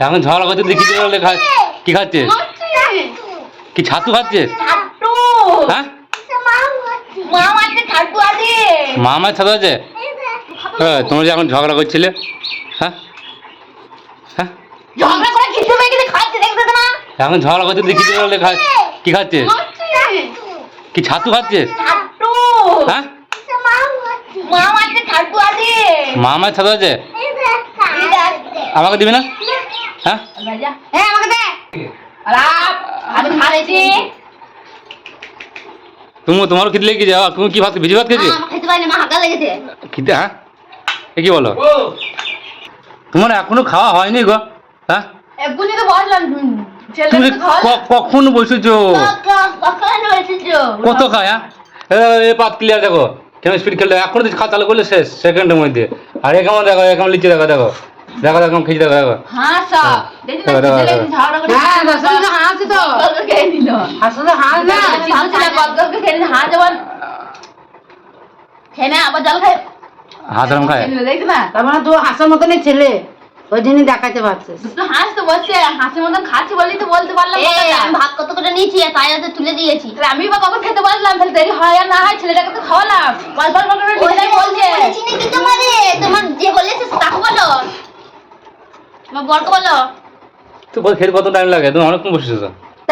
এখন ঝগড়া করতে দেখি যে খা কি খাচ্ছিস? কি ছাতু খাচ্ছিস? হ্যাঁ? মা ছাতু আছে? হ্যাঁ তোমরা যে এখন ঝগড়া করছিলে হ্যাঁ? হ্যাঁ? এখন ঝগড়া করতে দেখি যে খা কি খাচ্ছিস? কি ছাতু খাচ্ছিস? হ্যাঁ? মা ছাতু আছে? আমাকে দিবি না? হ্যাঁ? হ্যাঁ আমাকে দে। আমি খাচ্ছি তুমি তোমারও খিদে লেগে যাও তুমি কি ভাত ভিজি ভাত খেয়েছি? খেতে পারিনি মা হাঁকা লেগেছে। খিদে হ্যাঁ? এ কি বলো? তোমার এখনও খাওয়া হয়নি গো হ্যাঁ? তো তুমি কখন বসেছো? কত খায় হ্যাঁ? এ, পাত ক্লিয়ার দেখো কেন স্পিড খেলতে এখন খাওয়া চালু করলে শেষ সেকেন্ডের মধ্যে। আর এ কেমন দেখো এ কেমন লিচে দেখো দেখো। দেখো দেখো খেয়ে দেখো দেখো হ্যাঁ সব দেখি না হ্যাঁ, আসলে তো হাসি খেয়ে হাস খেয়ে খেয়ে খায় খায় খেয়ে মানে হাসার মতনই ছেলে ওই জন্যই দেখাতে পারছিস তো হাঁস তো বসছে হাসির মতন খাচ্ছি বলেই তো বলতে পারলাম আমি ভাত কত করে নিয়েছি তাই হাতে তুলে দিয়েছি আমি বা কখন খেতে পারলাম তাহলে দেরি হয় আর না হয় ছেলেটাকে তো খাওয়ালাম গল্প গল্প করে বলছে নাকি তোমারে তোমার যে বলেছে তাকে বলো বলো। তো বল খেতে কত টাইম লাগে? তুমি অনেকক্ষণ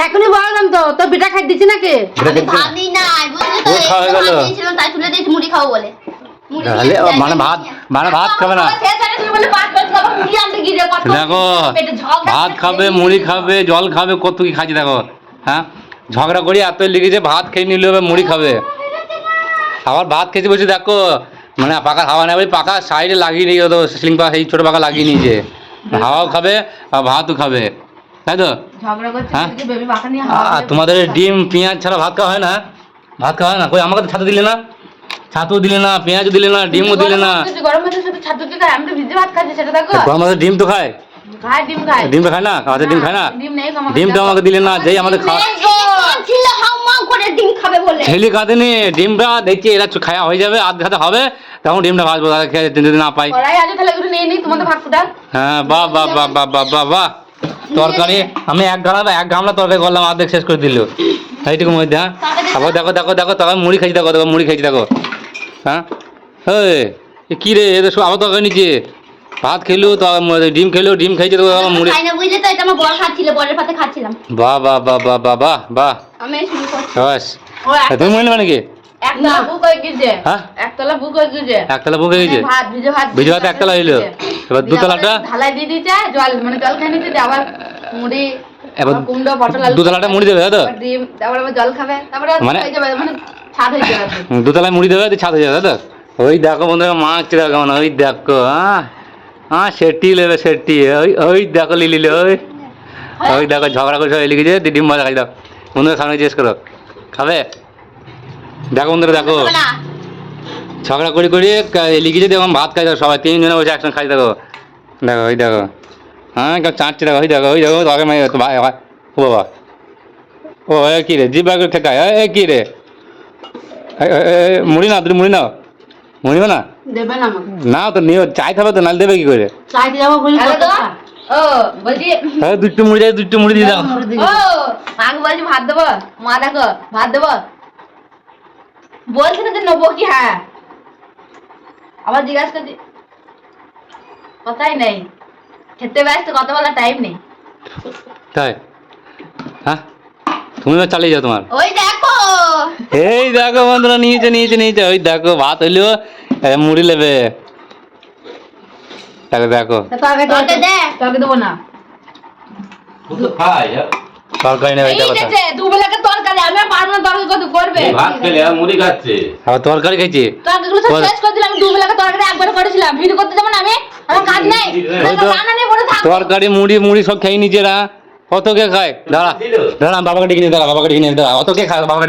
এখনই বললাম তো তোর বিটা খাই দিচ্ছি নাকি? আমি ভাত দিই তো খাওয়া গেল? তাই তুলে দিয়েছি মুড়ি খাব বলে। দিয়েছি, মানে ভাত মানে ভাত খাবে না। দেখো ভাত খাবে মুড়ি খাবে জল খাবে কত কি খাচ্ছে দেখো। হ্যাঁ? ঝগড়া করি এত লেগেছে ভাত খেয়ে নিলে হবে মুড়ি খাবে। আবার ভাত খেতে বসে দেখো মানে পাকা হাওয়া নেবে পাকা সাইডে লাগিয়ে নিয়ে তো সিলিং পাখা এই ছোটো পাখা লাগিয়ে নিয়েছে। হাওয়াও খাবে আর ভাতও খাবে। তাই তো? হ্যাঁ? আর তোমাদের ডিম পেঁয়াজ ছাড়া ভাত খাওয়া হয় না? ভাত খাওয়া হয় না? কই আমাকে তো ছাতু দিলে না? ছাতু দিলে না পেঁয়াজও দিলে না ডিমও দিলে না। গরম ভাতের সাথে ছাতু কি খায়? আমি তো ভিজে ভাত খাচ্ছি সেটা দেখো। আমাদের ডিম তো খায়। খায় ডিম খায়। ডিম তো খায় না? ডিম খায় না? ডিম তো আমাকে ডিম তো। আমাকে দিলে না যেই আমাদের খাওয়া হাউ মাউ করে ডিম খাবে বলে। ছেলে ডিমটা দেখছি এরা খাওয়া হয়ে যাবে আধ ঘাতে হবে তখন ডিমটা ভাজবো খেয়ে যদি না পাই। কড়াই আছে তাহলে একটু নিয়ে নিই তোমাদের ভাগটা হ্যাঁ বাহ বাহ বাহ বাহ বাহ বাহ বাহ তরকারি আমি এক গামলা এক গামলা তরকারি করলাম অর্ধেক শেষ করে দিল। এইটুকু মধ্যে হ্যাঁ? আবার দেখো। দেখো দেখো তখন মুড়ি খাইছি দেখো দেখো মুড়ি খাইছি দেখো। হ্যাঁ? এ কি রে এদের সব আবার তরকারি নিচে ভাত খেলো তো ডিম খেলো ডিম খাইছে তো আবার মুড়ি খাই না বুঝলে তো এটা আমার বর খাচ্ছিল বরের পাতে খাচ্ছিলাম। বাহ বাহ বাহ বাহ বাহ বাহ বাহ। আমি শুরু করছি। বাস। ও তুমি মনে নাকি? একতলা বুক হয়ে গেছে। হ্যাঁ? একতলা বুক হয়ে গেছে। একতলা বুকে গেছে? ভাত ভিজে ভাত ভিজে ভাত একতলা হইল। এবার দুতলাটা? ঢালাই দিয়ে দিতে জল মানে জল খেয়ে নিতে আবার মুড়ি এবার কুমড়ো পটল আলু দুতলাটা মুড়ি দেবে তাই তো? আবার ডিম তারপর আবার জল খাবে। তারপরে মানে- হয়ে যাবে মানে স্বাদ হয়ে যাবে। দোতলায় মুড়ি দেবে তো ছাদ হয়ে যাবে তাই তো? ওই দেখো বন্ধুরা মাছ দেখো কেমন ওই দেখো হ্যাঁ? হ্যাঁ সেটি নেবে সেটি। ওই ওই দেখো লিলি ওই। ওই দেখো ঝগড়া করে সবাই লিখেছে দি ডিম ভাজা খাই দাও। বন্ধুরা সামনে জিজ্ঞেস করো। খাবে? দেখো বন্ধুরা দেখো। না। ঝগড়া করে করে লিখেছে দেখো ভাত খাই দাও সবাই তিনজনে বসে একসঙ্গে খাই দেখো। দেখো ওই দেখো। হ্যাঁ কেউ চাঁদছে দেখো ওই দেখো ওই দেখো তোকে মাই ভাই ও বাবা। ও এ কি রে করে খেতে হয় এ কি রে? মুড়ি নাও তুমি মুড়ি নাও। মুড়ি না? দেবে না নাও তো নিও চাই খাবে তো নাহলে দেবে কি করে? চাইতে যাব বলি তো ও বলছি হ্যাঁ দুটো মুড়ি দেয় দুটো মুড়ি দিয়ে দাও। ও মাকে বলছি ভাত দেবো। মা দেখো ভাত দেবো। বলছে না যে নেব কি? হ্যাঁ। আবার জিজ্ঞাসা করছি কথাই নেই। খেতে ব্যস্ত কথা বলার টাইম নেই। তাই? হ্যাঁ? তুমি চালিয়ে যাও তোমার। ওই দেখো এই দেখো বন্ধুরা নিয়েছে নিয়েছে নিয়েছে। ওই দেখো ভাত হইলেও এ, মুড়ি নেবে দেখো। দেখো তরকারি না। তরকারি নেবে তরকারি আমি আর পারব না তরকারি কত করবে। ভাত খেলে আর মুড়ি খাচ্ছে। আবার তরকারি খেয়েছি দুবেলাকে তরকারি মুড়ি মুড়ি সব খেয়ে নিচে না কত কে খায়? দাঁড়া দাঁড়া বাবাকে ডেকে নিয়ে দাঁড়া বাবাকে ডেকে নিয়ে দাঁড়া অত কে খায় বাবাকে